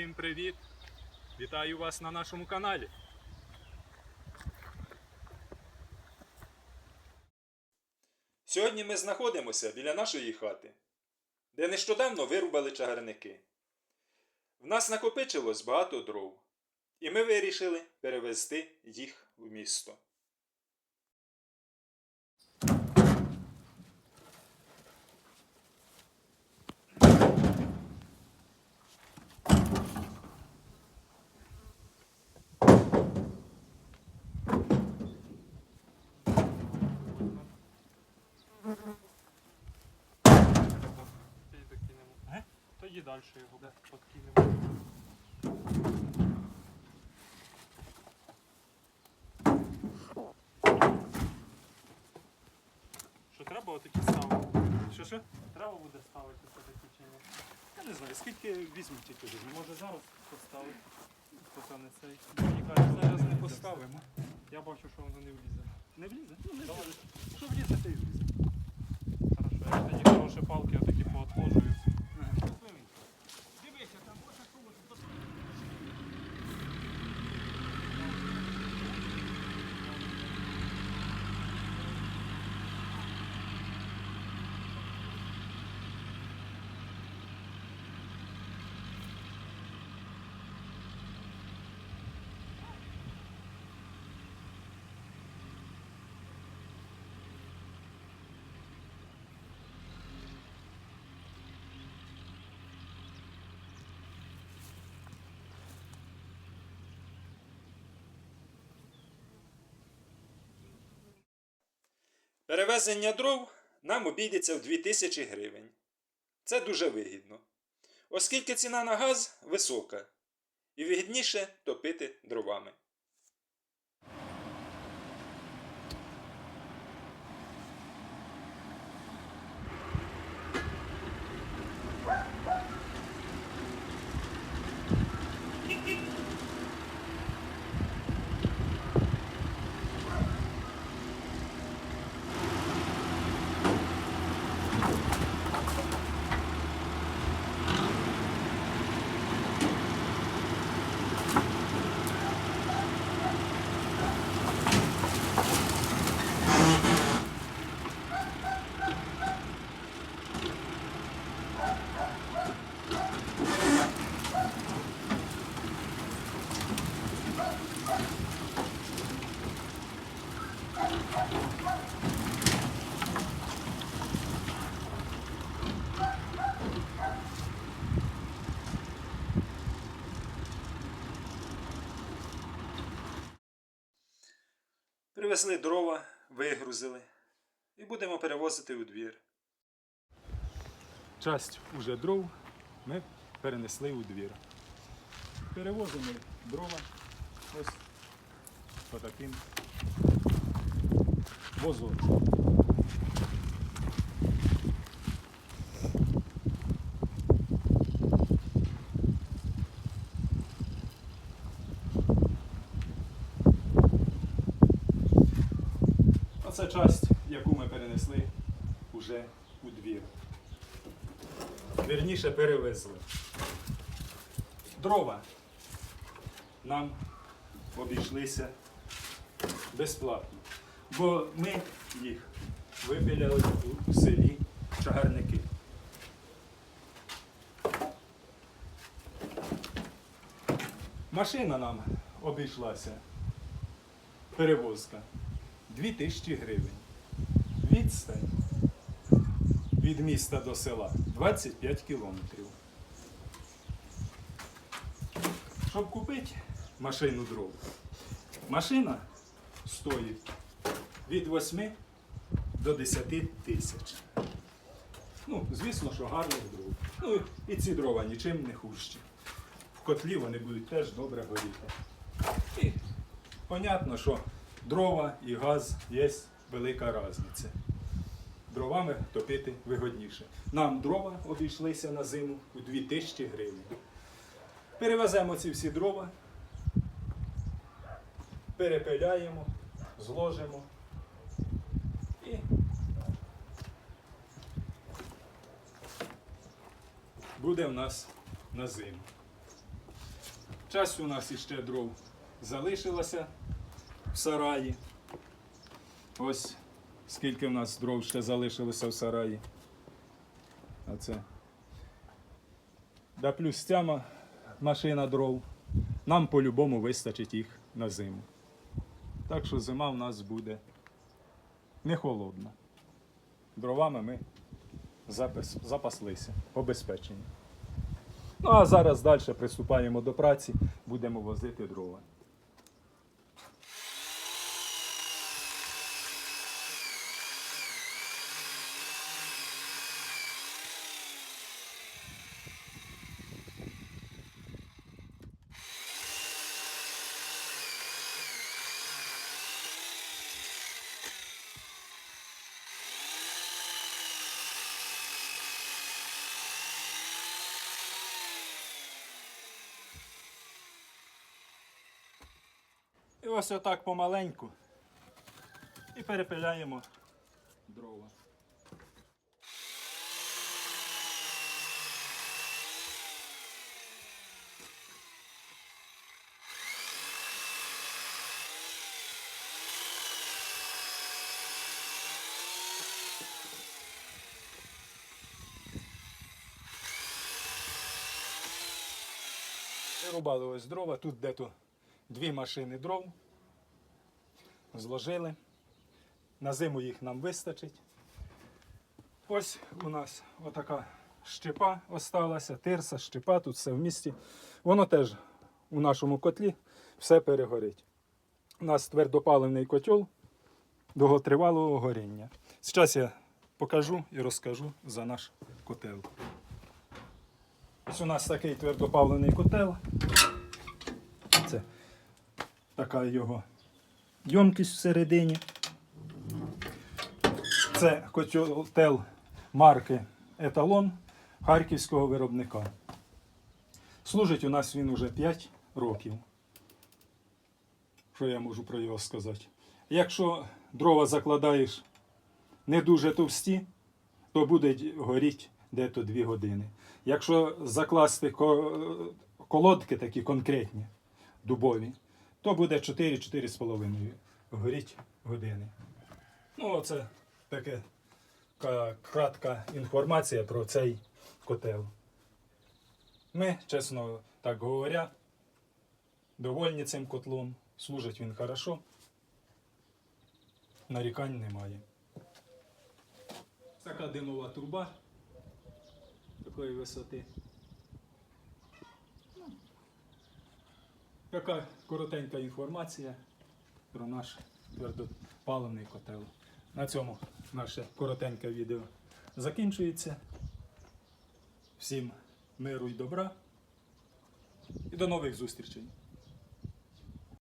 Всім привіт! Вітаю вас на нашому каналі. Сьогодні ми знаходимося біля нашої хати, де нещодавно вирубали чагарники. В нас накопичилось багато дров, і ми вирішили перевезти їх в місто. Тоді далі його подкинемо. Що треба отакі ставити? Що що? Треба буде ставити все-таки чи ні? Я не знаю, скільки візьмуть тільки візьмуть. Може зараз поставити, поки не цей. Мені кажуть, зараз не поставимо. Я бачу, що воно не влізе. Не влізе? Ну не влізе. Що влізе, то й влізе. Хорошо, я тоді хороші палки отакі поотложую. Перевезення дров нам обійдеться в 2000 гривень. Це дуже вигідно. Оскільки ціна на газ висока, і вигідніше топити дровами. Привезли дрова, вигрузили і будемо перевозити у двір. Часть уже дров ми перенесли у двір. Перевозимо дрова ось по таким возочком. Оце часть, яку ми перенесли уже у двір. Вірніше перевезли. Дрова нам обійшлися безплатно. Бо ми їх випиляли у селі Чагарники. Машина нам обійшлася. Перевозка 2000 гривень. Відстань від міста до села 25 кілометрів. Щоб купити машину дров, машина стоїть від 8 до 10 тисяч. Ну, звісно, що гарних дров. Ну і ці дрова нічим не хужчі. В котлі вони будуть теж добре горіти. І понятно, що дрова і газ є велика різниця. Дровами топити вигодніше. Нам дрова обійшлися на зиму у 2000 гривень. Перевеземо ці всі дрова, перепиляємо, зложимо буде в нас на зиму. Час у нас іще дров залишилося в сараї. Ось скільки в нас дров ще залишилося в сараї. Оце. Да плюс ця машина дров. Нам по-любому вистачить їх на зиму. Так що зима в нас буде не холодна. Дровами ми запис, запаслися, обезпечені. Ну а зараз далі приступаємо до праці, будемо возити дрова. Ось отак помаленьку. І перепиляємо дрова. Рубали ось дрова, тут де-то дві машини дров. Зложили. На зиму їх нам вистачить. Ось у нас отака щепа осталася, тирса, щепа, тут все в місті. Воно теж у нашому котлі все перегорить. У нас твердопаливний котел довготривалого горіння. Зараз я покажу і розкажу за наш котел. Ось у нас такий твердопаливний котел. Така його ємкість всередині. Це котел марки Еталон харківського виробника. Служить у нас він уже 5 років. Що я можу про його сказати? Якщо дрова закладаєш не дуже товсті, то буде горіти дето 2 години. Якщо закласти колодки такі конкретні, дубові, то буде 4-4,5 горіть години. Ну, оце таке кратка інформація про цей котел. Ми, чесно так говоря, довольні цим котлом. Служить він хорошо. Нарікань немає. Така димова труба такої висоти. Така коротенька інформація про наш твердопаливний котел. На цьому наше коротеньке відео закінчується. Всім миру і добра і до нових зустрічей!